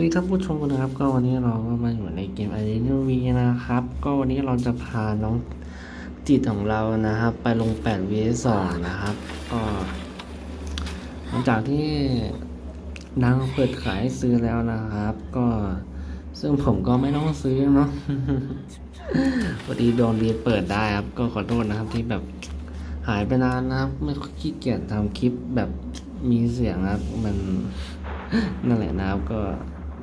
วัสดีท่านผู้ชมกันนะครับ ก็วันนี้เราก็มาอยู่ในเกม i d e n t y นะครับ ก็วันนี้เราจะพาน้องจิตของเรานะครับ ไปลง 8 v 2นะครับ ก็หลังจากที่นางเปิดขายซื้อแล้วนะครับ ก็ซึ่งผมก็ไม่ต้องซื้อเนาะพอดีโดนรีเปิดได้ครับ ก็ขอโทษนะครับที่แบบหายไปนานนะครับ ไม่ค่อยขี้เกียจทำคลิปแบบมีเสียงครับ มันนั่นแหละนะครับก็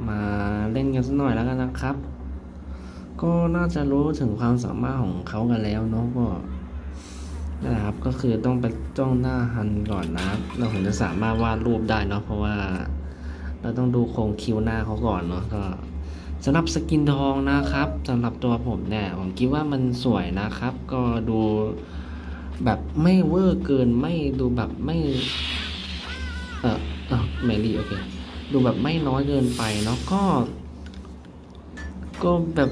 มาเล่นกันสักหน่อยแล้วกันนะครับ ก็น่าจะรู้ถึงความสามารถของเขากันแล้วเนาะก็นะครับก็คือต้องไปจ้องหน้าฮันก่อนนะครับเราถึงจะสามารถวาดรูปได้เนาะเพราะว่า เราต้องดูโครงคิ้วหน้าเขาก่อนเนาะก็สำหรับสกินทองนะครับสำหรับตัวผมเนี่ยผมคิดว่ามันสวยนะครับ ก็ดูแบบไม่เวอร์เกินไม่ดูแบบไม่ เออเออแมรี่โอเค ดูแบบไม่น้อยเกินไปเนาะก็ ก็แบบ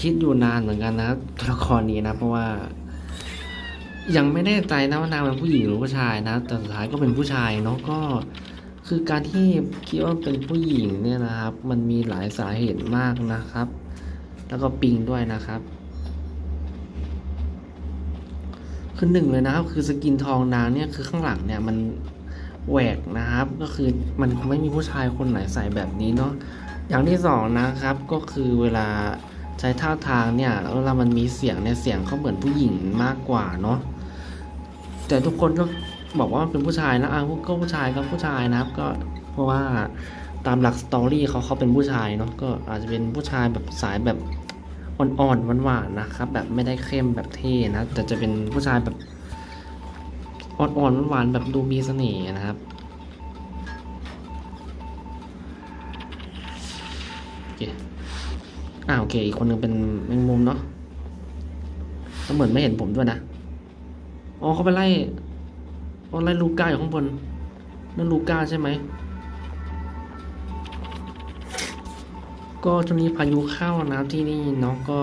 คิดอยู่นานเหมือนกันนะตัวละครนี้นะ เพราะว่า ยังไม่แน่ใจนะว่านางเป็นผู้หญิงหรือผู้ชายนะ แต่สุดท้ายก็เป็นผู้ชายเนาะก็ คือการที่คิดว่าเป็นผู้หญิงเนี่ยนะครับ มันมีหลายสาเหตุมากนะครับ แล้วก็ปิงด้วยนะครับคือหนึ่งเลยนะครับคือสกินทองนางเนี่ยคือข้างหลังเนี่ยมัน แหวกนะครับ ก็คือมันคงไม่มีผู้ชายคนไหนใส่แบบนี้เนาะอย่างที่สองนะครับก็คือเวลาใช้ท่าทางเนี่ยเวลามันมีเสียงเนี่ยเสียงเขาเหมือนผู้หญิงมากกว่าเนาะแต่ทุกคนก็บอกว่าเป็นผู้ชายนะอะก็ผู้ชายก็ผู้ชายนะครับ ก็เพราะว่าตามหลักสตอรี่เขาเขาเป็นผู้ชายเนาะก็อาจจะเป็นผู้ชายแบบสายแบบอ่อนๆหวานๆนะครับ แบบไม่ได้เข้มแบบเท่นะแต่จะเป็นผู้ชายแบบ อ่อนๆหวานๆแบบดูมีเสน่ห์นะครับ โอเคอ่าโอเค อีกคนหนึงเป็นแมงมุมเนาะก็เหมือนไม่เห็นผมด้วยนะ อ๋อเขาไปไล่อ๋อไล่ลูก้าอยู่ข้างบน นั่นลูก้าใช่ไหม ก็ช่วงนี้พายุเข้านะครับที่นี่เนาะก็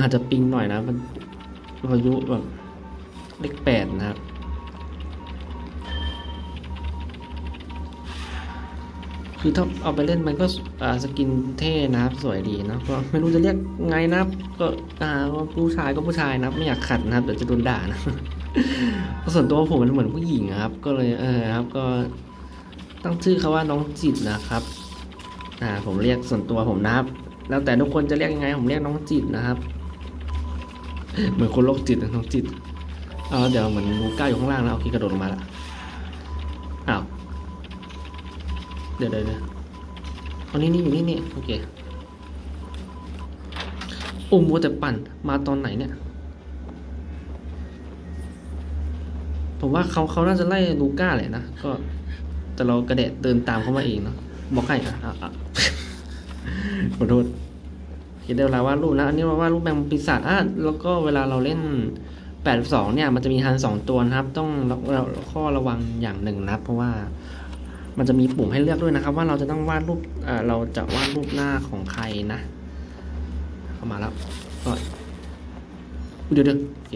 อาจจะปิงหน่อยนะมันพายุแบบ เลขแปดนะครับ คือถ้าเอาไปเล่นมันก็สกินเท่นะครับ สวยดีนะก็ไม่รู้จะเรียกไงนะก็อ่าผู้ชายก็ผู้ชายนะไม่อยากขัดนะครับเดี๋ยวจะโดนด่านะส่วนตัวผมมันเหมือนผู้หญิงครับ ก็เลยเออครับก็ตั้งชื่อเขาว่าน้องจิตนะครับอ่าผมเรียกส่วนตัวผมนะครับ แล้วแต่ทุกคนจะเรียกยังไงผมเรียกน้องจิตนะครับ เหมือนคนโรคจิตนะน้องจิต เอาเดี๋ยวเหมือนงูก้าอยู่ข้างล่างแล้วโอเคกระโดดลงมาละอ้าวเดี๋ยวเดี๋ยวเดี๋ยวเอานี่นี่อยู่นี่นี่โอเคอุ้มวัวแต่ปั่นมาตอนไหนเนี่ย ผมว่าเขาเขาน่าจะไล่ลูก้าแหละนะก็ แต่เรากระเดะเดินตามเขามาเองเนาะบอกให้อะอะอะขอโทษคิดเดี๋ยวเราวาดรูปนะอันนี้เราวาดรูปแมงปีศาจอะแล้วก็เวลาเราเล่น 82 เนี่ยมันจะมีฮันสองตัวนะครับ ต้องเราข้อระวังอย่างหนึ่งนะเพราะว่ามันจะมีปุ่มให้เลือกด้วยนะครับ ว่าเราจะต้องวาดรูปเเราจะวาดรูปหน้าของใครนะ เข้ามาแล้วก็เดี๋ยวเดี๋ยวโอเค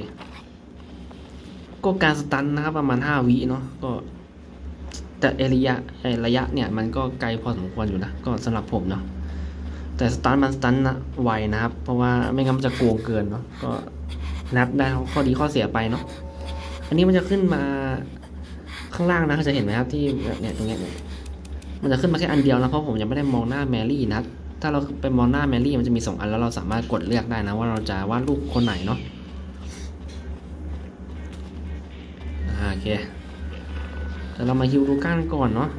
ก็การสตันนะครับประมาณ 5 วิเนาะก็แต่เอระยะระยะเนี่ยมันก็ไกลพอสมควรอยู่นะ ก็สำหรับผมเนาะแต่สตันมันสตันนะไวนะครับ เพราะว่าไม่งั้นมันจะโกงเกินเนาะก็ นับได้ข้อดีข้อเสียไปเนาะอันนี้มันจะขึ้นมาข้างล่างนะจะเห็นไหมครับที่เนี่ยตรงเนี้ยเนี่ยมันจะขึ้นมาแค่อันเดียวนะเพราะผมยังไม่ได้มองหน้าแมรี่นะถ้าเราไปมองหน้าแมรี่มันจะมีสองอันแล้วเราสามารถกดเลือกได้นะ ว่าเราจะวาดรูปคนไหนเนาะโอเคแต่เรามาฮิวดูก้านก่อนเนาะ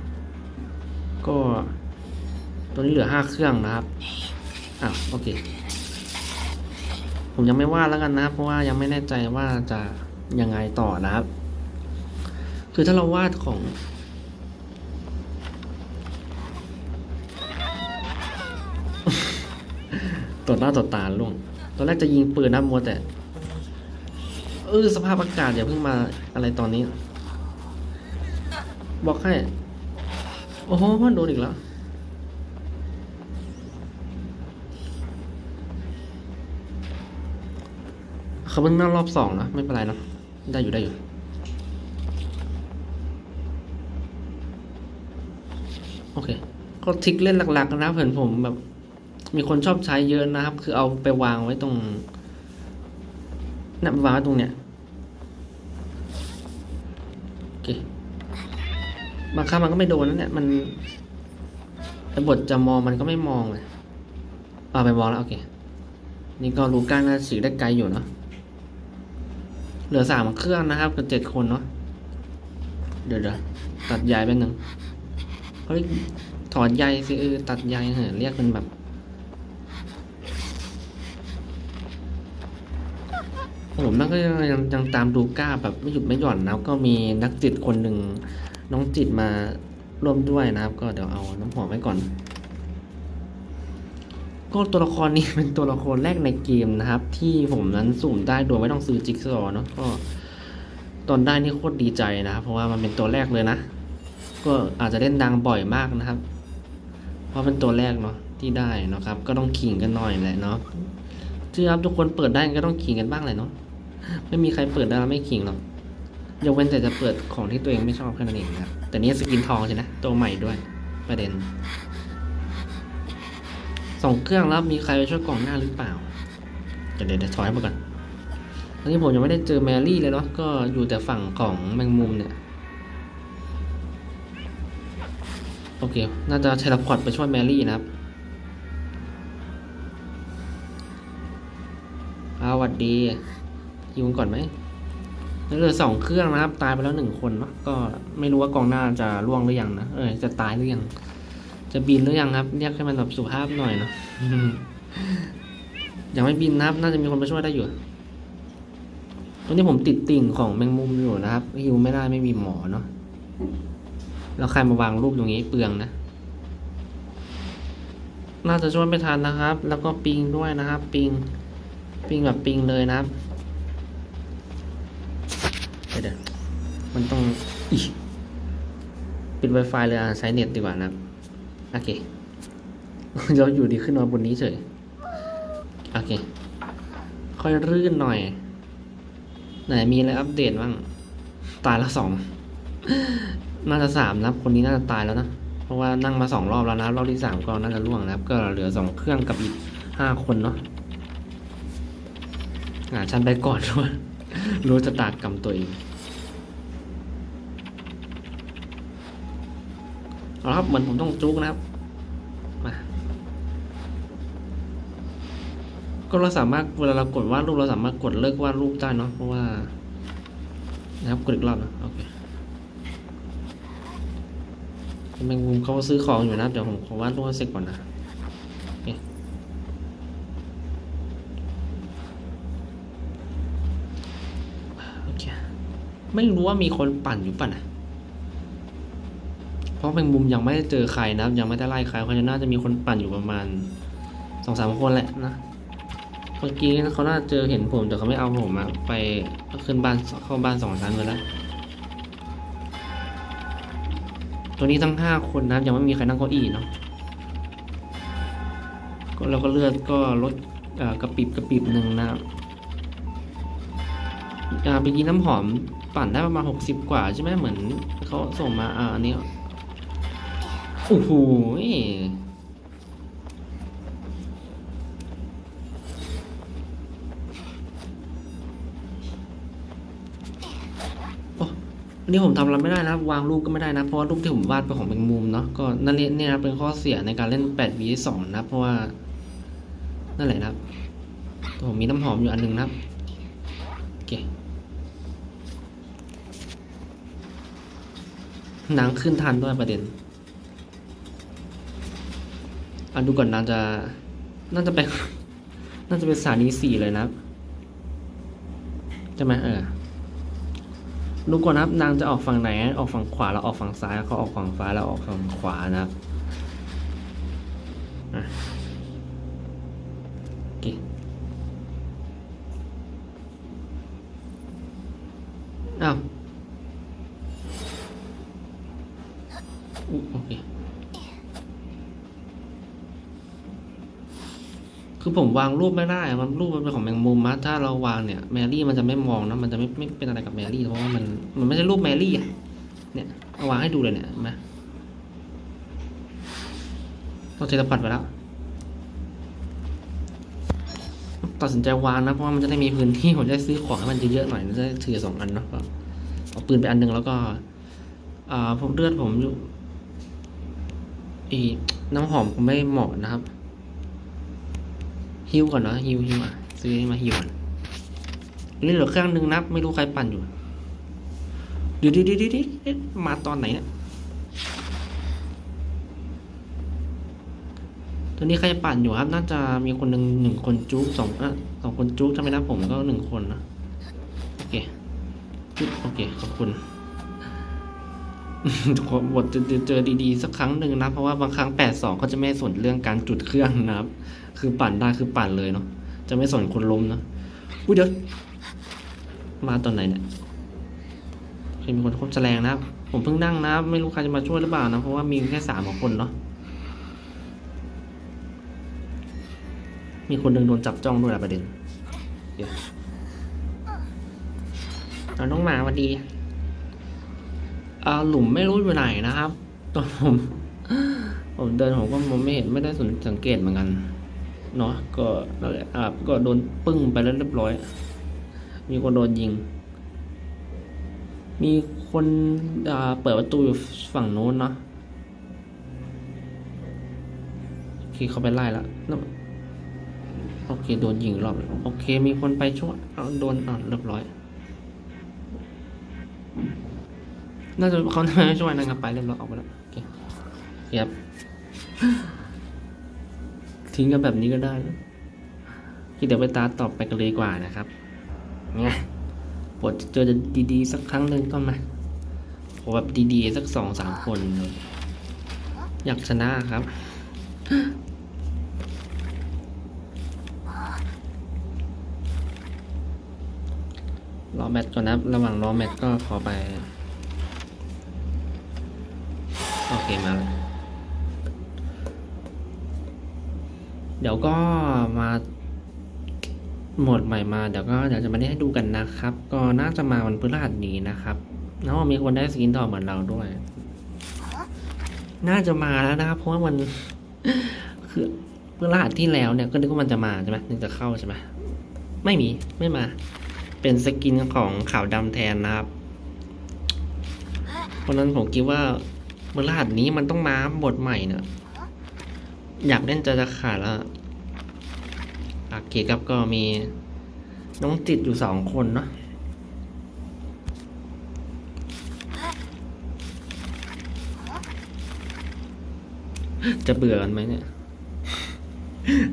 ก็ตัวนี้เหลือห้าเครื่องนะครับอ้าวโอเค ผมยังไม่วาดแล้วกันนะ เพราะว่ายังไม่แน่ใจว่าจะยังไงต่อนะครับ คือถ้าเราวาดของต่อหน้าต่อตาล่วงตอนแรกจะยิงปืนนะมัวแต่ เออสภาพอากาศอย่าเพิ่งมาอะไรตอนนี้ บอกให้ โอ้โหโดนอีกแล้ว เขาเพิ่งนั่งรอบสองนะ ไม่เป็นไรเนะ ได้อยู่ได้อยู่ โอเค ก็ทิกเล่นหลักๆนะครับเห็นผมแบบ มีคนชอบใช้เยอะนะครับ คือเอาไปวางไว้ตรงน่ะไปวางไว้ตรงเนี้ยโอเค บางครั้งมันก็ไม่โดนนะเนี่ย มันไอ้บทจะมองมันก็ไม่มองเลยเอาไปมองแล้ว โอเค นี่ก็รูก้างน่าฉีได้ไกลอยู่เนาะ เหลือสามเครื่องนะครับกับเจ็ดคนเนาะเดี๋ยวเดี๋ยวตัดใยไปหนึ่งเฮ้ยถอดใยสิเออตัดใยเหอเรียกเป็นแบบผมนั่นก็ยังยังยังตามดูก้าแบบไม่หยุดไม่หย่อนนะก็มีนักจิตคนหนึ่งน้องจิตมาร่วมด้วยนะครับ ก็เดี๋ยวเอาน้ำหอมไว้ก่อน ก็ตัวละครนี้เป็นตัวละครแรกในเกมนะครับ ที่ผมนั้นสุ่มได้โดยไม่ต้องซื้อจิ๊กซอว์เนาะก็ตอนได้นี่โคตรดีใจนะครับเพราะว่ามันเป็นตัวแรกเลยนะ ก็อาจจะเล่นดังบ่อยมากนะครับ เพราะเป็นตัวแรกเนาะที่ได้นะครับ ก็ต้องขิงกันหน่อยแหละเนาะเชื่อครับทุกคนเปิดได้ก็ต้องขิงกันบ้างเลยเนาะไม่มีใครเปิดได้แล้วไม่ขิงหรอกยกเว้นแต่จะเปิดของที่ตัวเองไม่ชอบแค่นั้นเองนะครับแต่นี่สกินทองใช่นะตัวใหม่ด้วยประเด็น สองเครื่องแล้วมีใครไปช่วยกล่องหน้าหรือเปล่าเดี๋ยวเดี๋ยวถอยมาก่อนตอนนี้ผมยังไม่ได้เจอแมรี่เลยเนาะก็อยู่แต่ฝั่งของแมงมุมเนี่ยโอเค น่าจะเทเลพอร์ตไปช่วยแมรี่นะครับเอาวัดดียิงก่อนไหมเหลือสองเครื่องนะครับ ตายไปแล้วหนึ่งคนเนาะก็ไม่รู้ว่ากองหน้าจะล่วงหรือยังนะ เออจะตายหรือยัง จะบินหรือยังครับ เรียกให้มันแบบสุภาพหน่อยเนาะยังไม่บินนะครับ น่าจะมีคนมาช่วยได้อยู่ตอนนี้ผมติดติ่งของแมงมุมอยู่นะครับฮิวไม่ได้ไม่มีหมอเนาะแล้วใครมาวางรูปตรงนี้เปลืองนะ น่าจะช่วยไม่ทันนะครับ แล้วก็ปิงด้วยนะครับ ปิง ปิงแบบปิงเลยนะครับเดี๋ยวเดี๋ยวมันต้องอีปิด Wi-Fi เลยอะใช้เน็ตดีกว่านะครับ โอเคเราอยู่ดีขึ้นมาบนนี้เฉย โอเค ค่อยรื่นหน่อย ไหนมีอะไรอัปเดตบ้าง ตายแล้วสอง น่าจะสามนะครับคนนี้น่าจะตายแล้วนะ เพราะว่านั่งมาสองรอบแล้วนะ รอบที่สามก็น่าจะล่วงนะครับ ก็เหลือสองเครื่องกับอีกห้าคนเนาะอ่าฉันไปก่อนด้วยรู้จะตากกรรมตัวเอง เอาครับเหมือนผมต้องจุกนะครับมาก็เราสามารถเวลาเรากดวาดรูปเราสามารถกดเลิกวาดรูปได้เนาะเพราะว่านะครับกดอีกรอบนะโอเคแมงมุมเขาซื้อของอยู่นะเดี๋ยวผมขอวาดรูปให้เสร็จก่อนนะโอเคไม่รู้ว่ามีคนปั่นอยู่ป่ะนะ เพราะแมงมุมยังไม่ได้เจอใครนะครับ ยังไม่ได้ไล่ใครเพราะฉะน่าจะมีคนปั่นอยู่ประมาณสองสามคนแหละนะเมื่อกี้เขาน่าจะเจอเห็นผมแต่เขาไม่เอาผมอะไปขึ้นบ้านเข้าบ้านสองชั้นไปแล้วตัวนี้ทั้งห้าคนนะครับยังไม่มีใครนั่งเก้าอี้เนาะก็แล้วก็เลือดก็ลดกระปิบกระปิบหนึ่งนะครับอ่าไปกินน้ำหอมปั่นได้ประมาณหกสิบกว่าใช่ไหมเหมือนเขาส่งมาอ่าอันนี้ โอ้โหอ้อันนี้ผมทำอะไรไม่ได้นะวางรูปก็ไม่ได้นะเพราะว่ารูปที่ผมวาดเป็นของแมงมุมเนาะก็นั่นเนี่ยเนี่ยนะเป็นข้อเสียในการเล่น 8 v 2นะเพราะว่านั่นแหละนะครับผมมีน้ำหอมอยู่อันหนึงนะครับโอเคหนังขึ้นทันด้วยประเด็น อันดูก่อนน่าจะ น่าจะเป็นน่าจะเป็นสถานีสี่เลยนะใช่ไหมเออดูก่อนนะครับ นางจะออกฝั่งไหน ออกฝั่งขวาแล้วออกฝั่งซ้ายเขาออกฝั่งซ้ายแล้วออกฝั่งขวานะครับอะโอเคอ้าวอุ๊ยโอเค คือผมวางรูปไม่ได้มันรูปมันเป็นของแมงมุมมะถ้าเราวางเนี่ยแมรี่มันจะไม่มองนะมันจะไม่ไม่เป็นอะไรกับแมรี่เพราะว่ามันมันไม่ใช่รูปแมรี่อะเนี่ยเอาวางให้ดูเลยเนี่ยเห็นไหมเราเทเลพอร์ตไปแล้วตัดสินใจวางนะเพราะว่ามันจะได้มีพื้นที่ผมจะซื้อของให้มันเยอะๆหน่อยจะถือสองอันเนาะก็เอาปืนไปอันหนึ่งแล้วก็อ่าผมเลือดผมอยู่อีน้ำหอมผมไม่เหมาะนะครับ ฮิวก่อนเนาะฮิวฮิวอะซื้อมาฮิวก่อนนี่เหลือเครื่องหนึ่งนับ ไม่รู้ใครปั่นอยู่เดี๋ยวเดี๋ยวเดี๋ยวเดี๋ยวเอ๊ะมาตอนไหนเนี่ยตอนนี้ใครปั่นอยู่ครับ น่าจะมีคนหนึ่งหนึ่งคนจุ๊กสองอะสองคนจุ๊กถ้าไม่นับผมก็หนึ่งคนนะโอเคจุ๊กโอเคขอบคุณบทจะเจอดีๆ สักครั้งหนึ่งนะ เพราะว่าบางครั้งแปดสองเขาจะไม่สนเรื่องการจุดเครื่องนะครับ คือปั่นได้คือปั่นเลยเนาะจะไม่สนคนล้มเนาะอุ้ยเดี๋ยวมาตอนไหนเนี่ยเคยมีคนคบแสลงนะครับ ผมเพิ่งนั่งนะ ไม่รู้ใครจะมาช่วยหรือเปล่านะ เพราะว่ามีแค่สามคนเนาะ มีคนหนึ่งโดนจับจ้องด้วยอะประเด็นเดี๋ยวเอาน้องหมาสวัสดีอ่าหลุมไม่รู้อยู่ไหนนะครับ ตอนผม ผมเดินผมก็มองไม่เห็นไม่ได้สังเกตเหมือนกัน เนาะก็นั่นแหละอ่าก็โดนปึ้งไปแล้วเรียบร้อย มีคนโดนยิง มีคนอ่าเปิดประตูอยู่ฝั่งโน้นเนาะโอเคเขาไปไล่ล้วนั่นโอเคโดนยิงรอบโอเค มีคนไปช่วยเอาโดนอ่าเรียบร้อยน่าจะเขาน่าจะช่วยนะครับไปเรียบร้อยออกไปแล้วโอเคครับ ทิ้งกันแบบนี้ก็ได้ที่เดี๋ยวไปตาตอบไปกันเลยกว่านะครับเนี่ยปวดเจอดีๆ สักครั้งหนึ่งก็มาขอแบบดีๆ สักสองสามคน อยากชนะครับรอแมตช์ก่อนนะระหว่างรอแมตช์ก็ขอไป โอเคมาเลย เดี๋ยวก็มาโหมดใหม่มาเดี๋ยวก็เดี๋ยวจะมาให้ดูกันนะครับ ก็น่าจะมาวันพฤหัสนี้นะครับแล้วมีคนได้สกินต่อเหมือนเราด้วย น่าจะมาแล้วนะครับเพราะว่ามันคือพฤหัสที่แล้วเนี่ยก็นึกว่ามันจะมาใช่ไหมนึกจะเข้าใช่ไหมไม่มีไม่มา เป็นสกินของขาวดำแทนนะครับเพราะนั้นผมคิดว่าเมื่อรหัสนี้มันต้องมาบทใหม่เนะ อยากเล่นจะจะขาดแล้วโอเคครับก็มีน้องจิตอยู่สองคนเนาะจะเบื่อกันไหมเนี่ย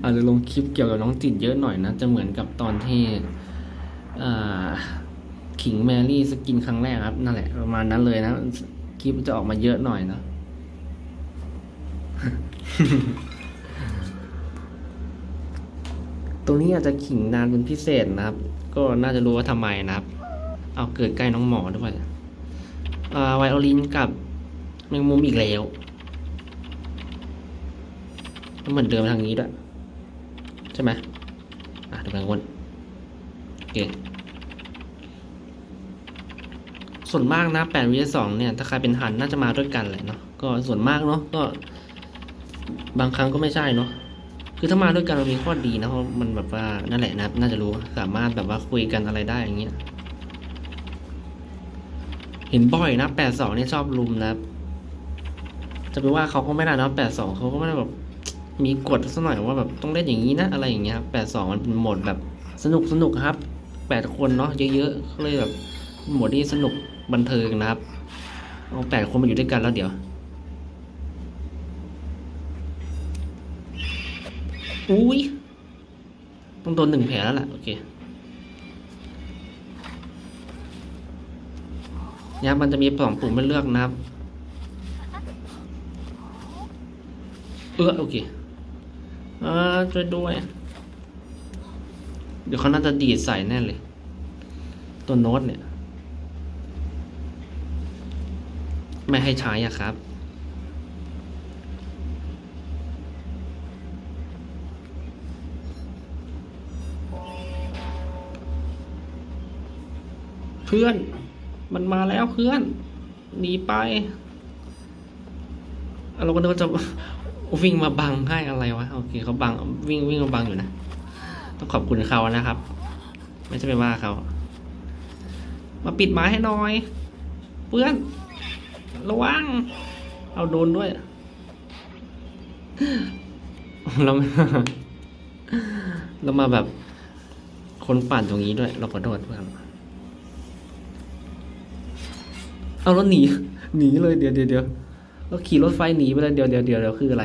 อาจจะลงคลิปเกี่ยวกับน้องจิตเยอะหน่อยนะ จะเหมือนกับตอนที่อ่าขิงแมรี่สกินครั้งแรกครับ นั่นแหละประมาณนั้นเลยนะ คลิปจะออกมาเยอะหน่อยนะ ตรงนี้อาจจะขิงนานเป็นพิเศษนะครับ ก็น่าจะรู้ว่าทำไมนะครับ เอาเกิดใกล้น้องหมอด้วยไวโอลินกับแมงมุมอีกแล้วเหมือนเดิมทางนี้ด้วยใช่ไหมอะเดี๋ยวกังวลโอเคส่วนมากนะแปดวิสองเนี่ย ถ้าใครเป็นหันน่าจะมาด้วยกันแหละเนาะก็ส่วนมากเนาะก็ บางครั้งก็ไม่ใช่เนาะ คือถ้ามาด้วยกันมันมีข้อดีนะเพราะมันแบบว่านั่นแหละนะน่าจะรู้สามารถแบบว่าคุยกันอะไรได้อย่างเงี้ยเห็นบ่อยนะแปดสองเนี่ยชอบลุมนะ จะไปว่าเขาก็ไม่ได้นะแปดสองเขาก็ไม่ได้แบบมีกฎสักหน่อยว่าแบบต้องเล่นอย่างนี้นะอะไรอย่างเงี้ยแปดสองมันเป็นโหมดแบบสนุกสนุกครับแปดคนเนาะเยอะๆก็เลยแบบโหมดที่สนุกบันเทิงนะครับเอาแปดคนมาอยู่ด้วยกันแล้วเดี๋ยว อุ้ยต้องโดนหนึ่งแผลแล้วล่ะ โอเคเนี่ยมันจะมีสองปุ่มให้เลือกนะครับ เออโอเคเอ่าช่วยด้วย เดี๋ยวเขาน่าจะดีดใส่แน่เลย ตัวโน้ตเนี่ย ไม่ให้ใช้อะครับ เพื่อน มันมาแล้วเพื่อน หนีไป เราก็นึกว่าจะวิ่งมาบังให้อะไรวะ โอเคเขาบังวิ่งวิ่งมาบังอยู่นะ ต้องขอบคุณเขานะครับ ไม่ใช่ไปว่าเขา มาปิดไม้ให้หน่อย เพื่อน ระวัง เอาโดนด้วยเราเรามาแบบคนปั่นตรงนี้ด้วย เราขอโทษเพื่อน เอารถหนี หนีเลยเดี๋ยวเดี๋ยวเดี๋ยวเราขี่รถไฟหนีไปเลยเดี๋ยวเดี๋ยวเดี๋ยวเดี๋ยวคืออะไร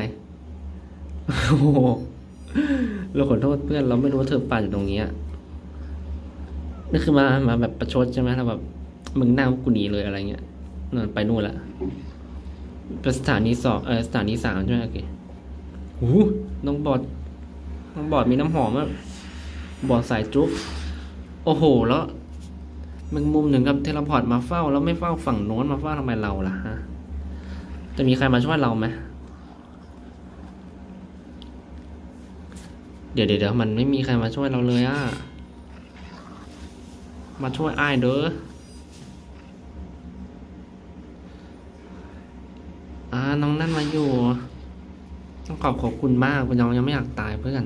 โอ้โหเราขอโทษเพื่อนเราไม่รู้ว่าเธอปั่นอยู่ตรงนี้นี่คือมามาแบบประชดใช่ไหมเราแบบมึงหน้ากูหนีเลยอะไรเงี้ยนั่นไปนู่นละเป็นสถานีสองเออสถานีสามใช่ไหมโอเคหูน้องบอดน้องบอดมีน้ำหอมอะบอดสายจุ๊บโอ้โห แล้ว มึงมุมหนึ่งกับเทเลพอร์ตมาเฝ้า แล้วไม่เฝ้าฝั่งโน้นมาเฝ้าทำไมเราล่ะฮะจะมีใครมาช่วยเราไหมเดี๋ยวเดี๋ยวมันไม่มีใครมาช่วยเราเลยอะมาช่วยไอ้เด้ออ่าน้องนั่นมาอยู่ ต้องขอบขอบคุณมากคุณน้องยังไม่อยากตายเพื่อน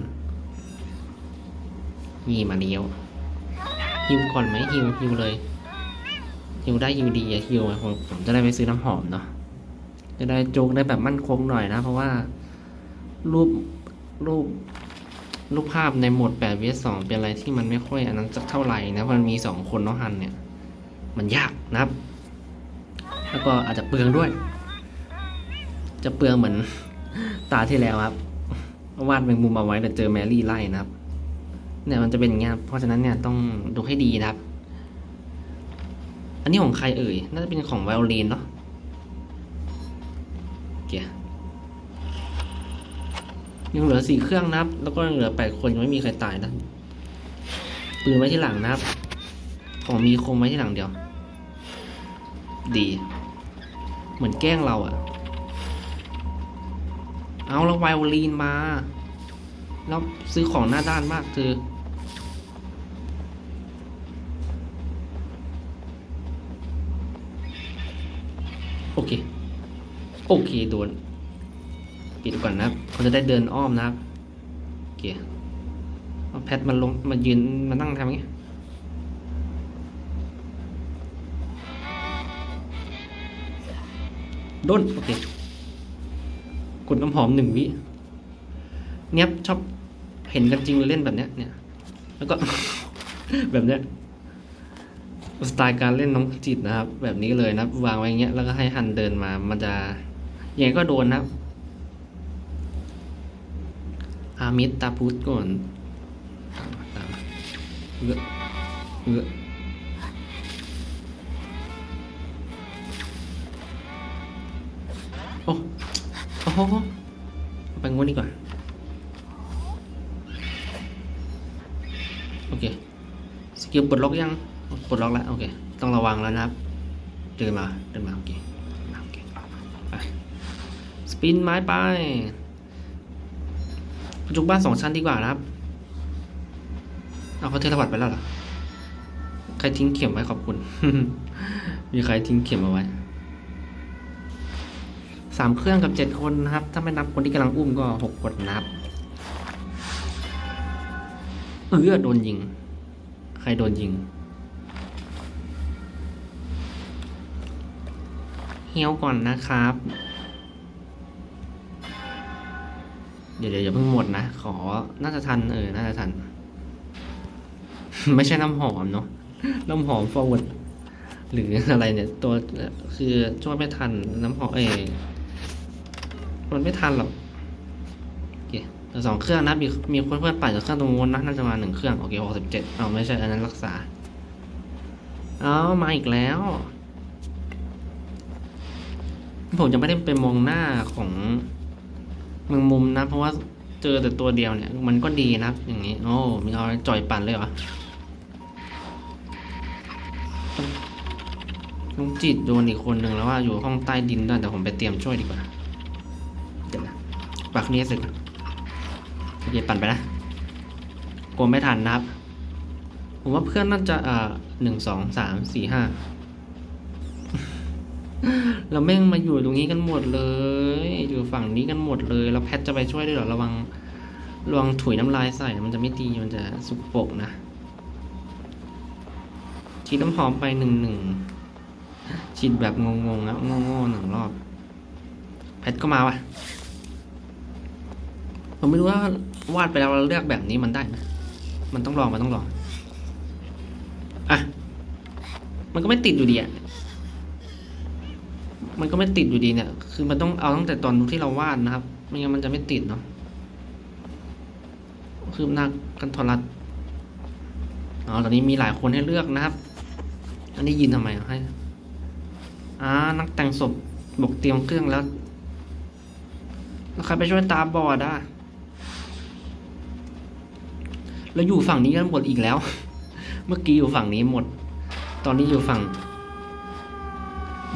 นี่มาเดียว ฮิวก่อนไหมฮิวฮิวเลยฮิวได้ฮิวดีอะฮิวอะผมผมจะได้ไปซื้อน้ำหอมเนาะจะได้โจกได้แบบมั่นคงหน่อยนะ เพราะว่า รูปรูปรูปภาพในโหมด8 vs 2เป็นอะไรที่มันไม่ค่อยอันนั้นสักเท่าไหร่นะมันมีสองคนเนาะฮันเนี่ย มันยากนะครับ แล้วก็อาจจะเปลืองด้วย จะเปลืองเหมือนตาที่แล้วครับวาดแมงมุมเอาไว้แต่เจอแมรี่ไล่นะครับ เนี่ยมันจะเป็นอย่างเงี้ยเพราะฉะนั้นเนี่ยต้องดูให้ดีนะครับ อันนี้ของใครเอ่ย น่าจะเป็นของไวโอลินเนาะเกียร์ยังเหลือสี่เครื่องนะครับ แล้วก็ยังเหลือแปดคนยังไม่มีใครตายนะปืนไว้ที่หลังนะครับ ของมีคมไว้ที่หลังเดียว ดี เหมือนแกล้งเราอะเอาแล้วไวโอลีนมา แล้วซื้อของหน้าด้านมากคือ โอเค โอเคโดนปิดก่อนนะครับเขาจะได้เดินอ้อมนะครับโอเคเอาแพทมาลงมายืนมานั่งทำอย่างงี้โดนโอเคกดน้ำหอมหนึ่งวิเนี้ยชอบเห็นกันจริงเลยเล่นแบบเนี้ยเนี่ย แล้วก็ แบบเนี้ย สไตล์การเล่นน้องจิตนะครับ แบบนี้เลยนะวางไว้อย่างเงี้ยแล้วก็ให้ฮันเดินมา มันจะยังไงก็โดนนะครับอามิดตาพุทธก่อนเอือเอือโอ้โอ้โหเอาไปงวดดีกว่า โอเค สกิลปลดล็อกยัง ปลดล็อกแล้วโอเค ต้องระวังแล้วนะครับ เดินมา เดินมาโอเคมาโอเคไปสปินไม้ไปจุกบ้านสองชั้นดีกว่านะครับ เอาเขาเทเลพอร์ตไปแล้วเหรอ ใครทิ้งเข็มไว้ขอบคุณ มีใครทิ้งเข็มเอาไว้สามเครื่องกับเจ็ดคนนะครับ ถ้าไม่นับคนที่กำลังอุ้มก็หกคนนะครับ เออโดนยิง ใครโดนยิง เฮียก่อนนะครับ เดี๋ยวเดี๋ยวอย่าเพิ่งหมดนะ ขอ น่าจะทันเออ น่าจะทัน ไม่ใช่น้ำหอมเนาะ น้ำหอม forward หรืออะไรเนี่ย ตัวคือช่วยไม่ทันน้ำหอมเออมันไม่ทันหรอกโอเคแต่สองเครื่องนะมีมีเพื่อนๆปั่นจากเครื่องตรงนู้นนะน่าจะมาหนึ่งเครื่องโอเคหกสิบเจ็ดเอาไม่ใช่อันนั้นรักษา เอามาอีกแล้ว ผมจะไม่ได้ไปมองหน้าของเมืองมุมนะ เพราะว่าเจอแต่ตัวเดียวเนี่ย มันก็ดีนะอย่างนี้ โอ้ มีเอาจ่อยปั่นเลยเหรอลุงจิตโดนอีกคนหนึ่งแล้วว่าอยู่ห้องใต้ดินด้วยแต่ผมไปเตรียมช่วยดีกว่าเดี๋ยวนะปักนี้สร็จก่อนโอเคปั่นไปนะกลัวไม่ทันนะครับ ผมว่าเพื่อนน่าจะอ่าหนึ่งสองสามสี่ห้า เราแม่งมาอยู่ตรงนี้กันหมดเลย อยู่ฝั่งนี้กันหมดเลย แล้วแพทจะไปช่วยด้วยเหรอระวังระวังถุยน้ำลายใส่มันจะไม่ดีมันจะสุกปกนะฉีดน้ำหอมไปหนึ่งหนึ่งฉีดแบบงงๆนะโง่ๆหนึ่งรอบ แพทก็มาวะผมไม่รู้ว่าวาดไปแล้วเราเลือกแบบนี้มันได้ไหมมันต้องลองมันต้องลองอะมันก็ไม่ติดอยู่ดีอะ มันก็ไม่ติดอยู่ดีเนี่ย คือมันต้องเอาตั้งแต่ตอนที่เราวาดนะครับ ไม่งั้นมันจะไม่ติดเนาะคือหน้ากันทรัดอ๋อตอนนี้มีหลายคนให้เลือกนะครับ อันนี้ยินทำไมอะให้อ่านักแต่งศพบอกเตรียมเครื่องแล้ว แล้วใครไปช่วยตาบอดอะแล้วอยู่ฝั่งนี้กันหมดอีกแล้ว เมื่อกี้อยู่ฝั่งนี้หมด ตอนนี้อยู่ฝั่ง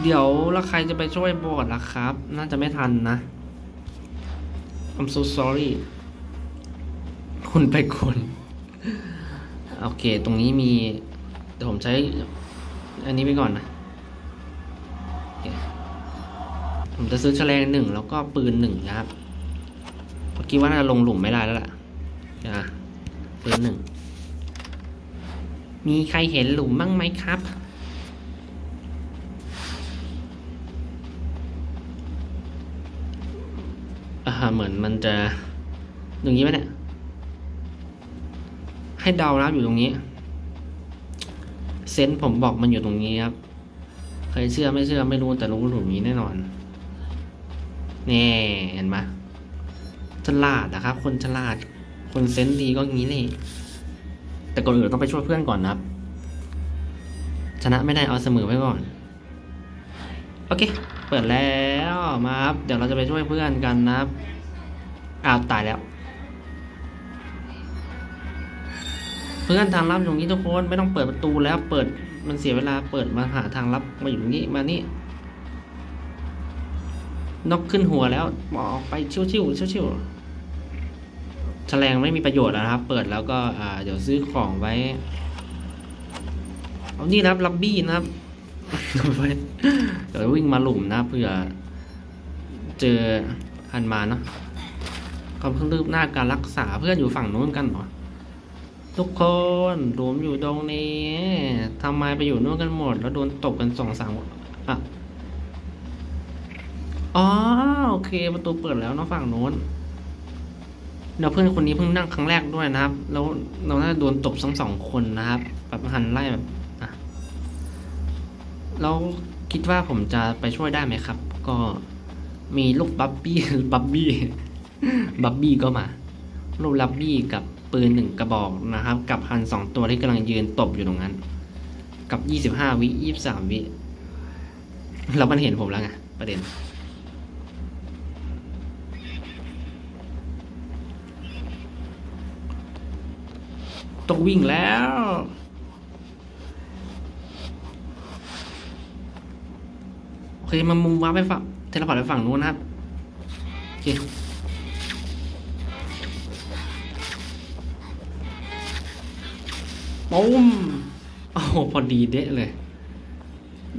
เดี๋ยวแล้วใครจะไปช่วยบอดล่ะครับ น่าจะไม่ทันนะ I'm so sorry คุณไปคนโอเค ตรงนี้มี เดี๋ยวผมใช้ อันนี้ไปก่อนนะ ผมจะซื้อแฉลงหนึ่งแล้วก็ปืนหนึ่งนะครับเมื่อกี้ว่าน่าจะลงหลุมไม่ได้แล้วล่ะอะปืนหนึ่ง มีใครเห็นหลุมบ้างไหมครับ อ่าเหมือนมันจะอย่างนี้ไหมเนี่ย ให้เดานะอยู่ตรงนี้ เซนส์ผมบอกมันอยู่ตรงนี้ครับ ใครเชื่อไม่เชื่อไม่รู้แต่รู้หลุมนี้แน่นอนนี่เห็นไหมฉลาดนะครับ คนฉลาด คนเซนส์ดีก็งี้เลยแต่ก่อนอื่นต้องไปช่วยเพื่อนก่อนนะครับ ชนะไม่ได้เอาเสมอไว้ก่อน โอเค เปิดแล้วมาครับ เดี๋ยวเราจะไปช่วยเพื่อนกันนะครับอ้าวตายแล้ว เพื่อนทางลับอยู่ตรงนี้ทุกคนไม่ต้องเปิดประตูแล้วเปิดมันเสียเวลาเปิดมาหาทางลับมาอยู่ตรงนี้มานี่นกขึ้นหัวแล้วออกไปชิวๆชิวๆแฉลงไม่มีประโยชน์แล้วนะครับ เปิดแล้วก็เดี๋ยวซื้อของไว้ เอานี่นะครับลับบี้นะครับ เดี๋ยววิ่งมาหลุมนะเผื่อเจอฮันมาเนาะความคืบหน้าการรักษาเพื่อนอยู่ฝั่งนู้นกันเหรอทุกคนรวมอยู่ตรงนี้ทำไมไปอยู่นู้นกันหมด แล้วโดนตบกันสองสามอะอ๋อโอเคประตูเปิดแล้วเนาะฝั่งโน้นเดี๋ยวเพื่อนคนนี้เพิ่งนั่งครั้งแรกด้วยนะครับ แล้วเราน่าจะโดนตบทั้งสองคนนะครับแบบหันไล่แบบ แล้วคิดว่าผมจะไปช่วยได้ไหมครับ ก็มีลูกบับบี้บับบี้บับบี้ก็มา ลูกลับบี้กับปืนหนึ่งกระบอกนะครับ กับฮันสองตัวที่กำลังยืนตบอยู่ตรงนั้น กับยี่สิบห้าวิยี่สามวิแล้วมันเห็นผมแล้วไงประเด็น ต้องวิ่งแล้ว โอ เคมามุมว้าไปฝั่งเทเลพอร์ตไปฝั่งนู้นนะครับโอเคปุ้มโอ้โหพอดีเด๊ะเลย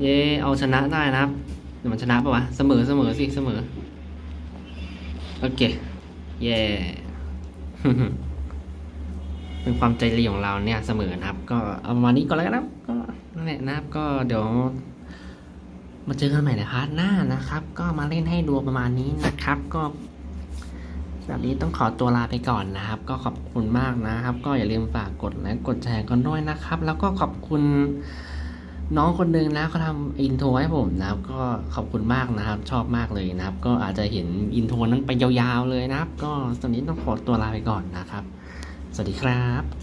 เย่เอาชนะได้นะครับเดี๋ยวมันชนะปะวะ เสมอเสมอสิเสมอ โอเค เย่เป็นความใจดีของเราเนี่ยเสมอนะครับ ก็เอาประมาณนี้ก่อนแล้วกันนะครับก็นั่นแหละนะครับ ก็เดี๋ยว มาเจอกันใหม่ในพาร์ทหน้านะครับ ก็มาเล่นให้ดูประมาณนี้นะครับ ก็แบบนี้ต้องขอตัวลาไปก่อนนะครับ ก็ขอบคุณมากนะครับ ก็อย่าลืมฝากกดไลค์กดแชร์กันด้วยนะครับ แล้วก็ขอบคุณน้องคนหนึ่งนะเขาทำอินโทรให้ผมนะครับ ก็ขอบคุณมากนะครับ ชอบมากเลยนะครับ ก็อาจจะเห็นอินโทรนั้นไปยาวๆเลยนะครับ ก็ตอนนี้ต้องขอตัวลาไปก่อนนะครับ สวัสดีครับ